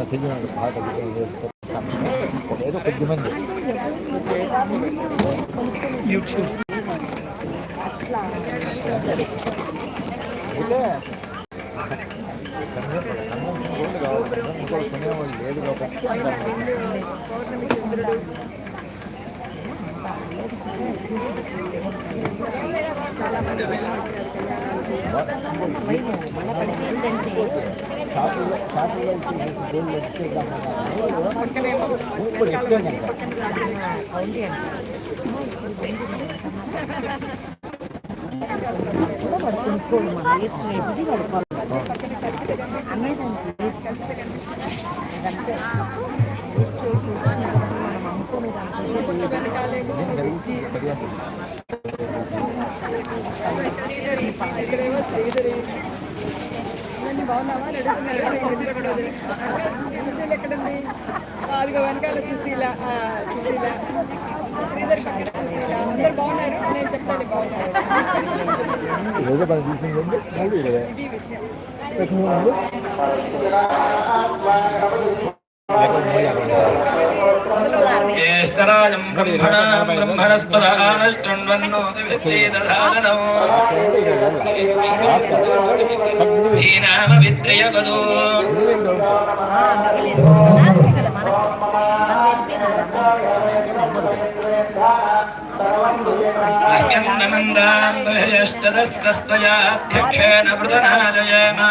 ఏమైనా తెలియదు బాగా ఏదో కొద్ది మంది యూట్యూబ్ అయితే గోల్డ్ కావాలి కన్నం కొనేవాళ్ళు లేదు కాబట్టి షాపులో షాపులో సుశీల ఎక్కడుంది అదిగో వెనకాల సుశీల సుశీల. శ్రీధర్ పక్కన సుశీల. అందరు బాగున్నారు? నేను చెప్తాను బాగున్నారు. ఇది. విషయం. శంకరాయం బ్రహ్మణా బ్రహ్మణస్పదానృణ్వన్నోదిత్రియగదో నందాశ్చదస్రస్తయాధ్యక్షేణ మృదనాజయమా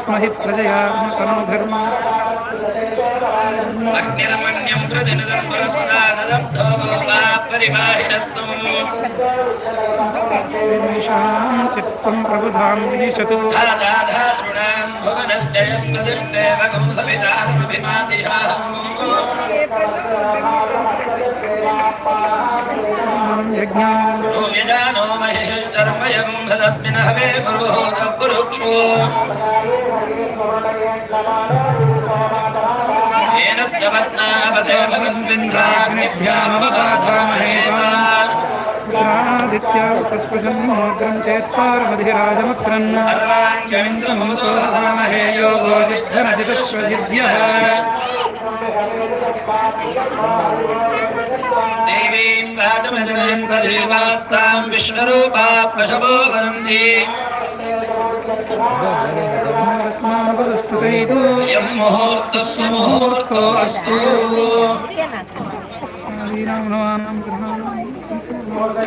స్మహి ప్రజయాత్మకనో ధర్మ. అగ్నిరమణ్యం ప్రతినిధం పురస్కారదబ్ధో పరివాహిరస్తం ేషాం చిత్తం ప్రభుధాం విదిశతు ధాతృణాం భువనశ్చయస్పతిర్దేవగం సవితారుభిమాతిహాహం भूमिजानो महेश्वरमयम् भदस्मिन् हवे पुरुहोदपुरुक्षो येन समत्नापदे भगन्विन्द्राग्निभ्यामवगाथामहेता ुतस्पशन्महोग्रं चेत्तारमधिराजमुत्रन् सर्वाञ्चमिन्द्रममतो हवामहे योगो विद्धरजितश्वजिद्यः देवीं काचमजनयन्तदेवास्तां विश्वरूपा पशवो वदन्ति यं मुहूर्तस्य मुहूर्तो अस्तु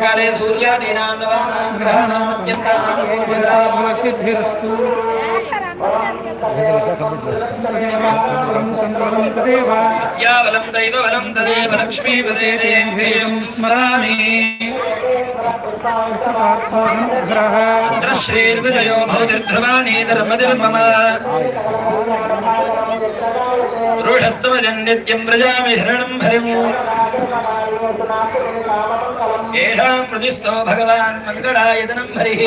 काले सूर्यादीनां नवानां ग्रहाणामत्यन्तां भवसिद्धिरस्तु या वलं दैव वलं तदेव लक्ष्मीपदे देव्येयं स्मरामि పార్థోగ్రహ रुद्रश्रीर्विजयो भवतिर्ध्रुवाणी धर्मतिर्मम रूढस्तमजन्नित्यं व्रजामि हरणं हरिम् येषां प्रतिस्थो भगवान् मङ्गलायतनं हरिः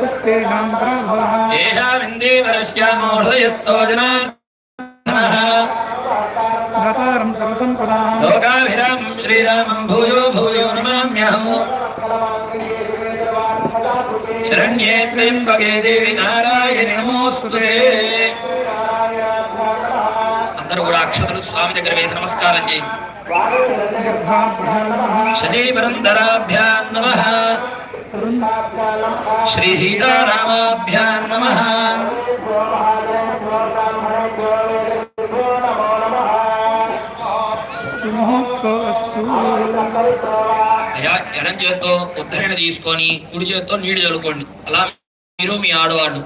పుష్పేషాం ప్రాభవః येषामिन्दीवरस्यामो हृदयस्थो जनार्दनः దాతారం సర్వసంపదాం लोकाभिरामं श्रीरामं भूयो शरण्ये त्र्यम्बके देवि నారాయణి నమోస్తుతే అందరూ కూడా అక్షతలు స్వామి దగ్గర వేసి నమస్కారం చేయి శచీపురంధరాభ్యాం నమ శ్రీ సీతారామాభ్యాం నమ సుముహూర్తో అస్తు అయ్యా ఎడం చేత్తో ఉద్ధరణ తీసుకొని కుడి చేత్తో నీళ్ళు చల్లుకోండి అలా మీరు మీ ఆడవాడు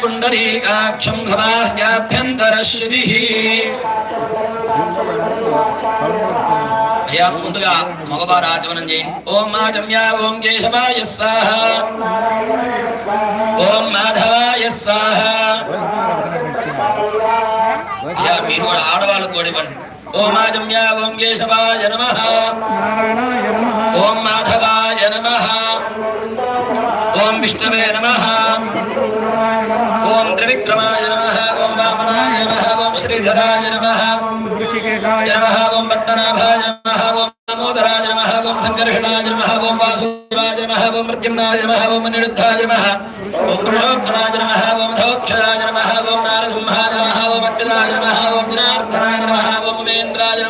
పుండరీకాక్షం భవాహ్యాభ్యంతర శ్రీ అయ్యా ముందుగా మగవారు ఆచమనం చేయండి. ఓం మాజమ్యా ఓం కేశవాయ స్వాహ. ఓం మాధవాయ స్వాహ. అయ్యా మీరు కూడా ఆడవాళ్ళకు కూడా ఇవ్వండి ఓం మాధవ్య ఓం కేశవాయ నమ నారాయణాయ నమః ఓం మాధవాయ నమ ఓం విష్ణవే నమ ఓం త్రివిక్రమాయ నమ ఓం వామనాయ నమ ఓం శ్రీధరాయ నమ ఋషికేశాయ నమ ఓం పద్మనాభాయ నమ ఓం దామోదరాయ నమ ఓం సంకర్షణాయ నమ ఓం వాసుదేవాయ నమ ఓం ప్రద్యుమ్నాయ నమ ఓం అనిరుద్ధాయ నమ ఓం పురుషోత్తమాయ నమ ఓం ధోక్షరాయ నమ ఓం నారసింహాయ నమ ఓం అచ్యుతాయ నమ ఓం జనార్దనాయ నమ. ఓం ఉమేంద్రాయ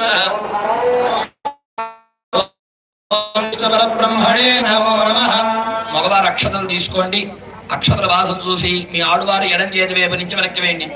బ్రహ్మణే నమో నమ. మగవారు అక్షతలు తీసుకోండి. అక్షతల వాసన చూసి మీ ఆడువారు ఎడం చేతి వైపు నుంచి వెనక్కి వేయండి.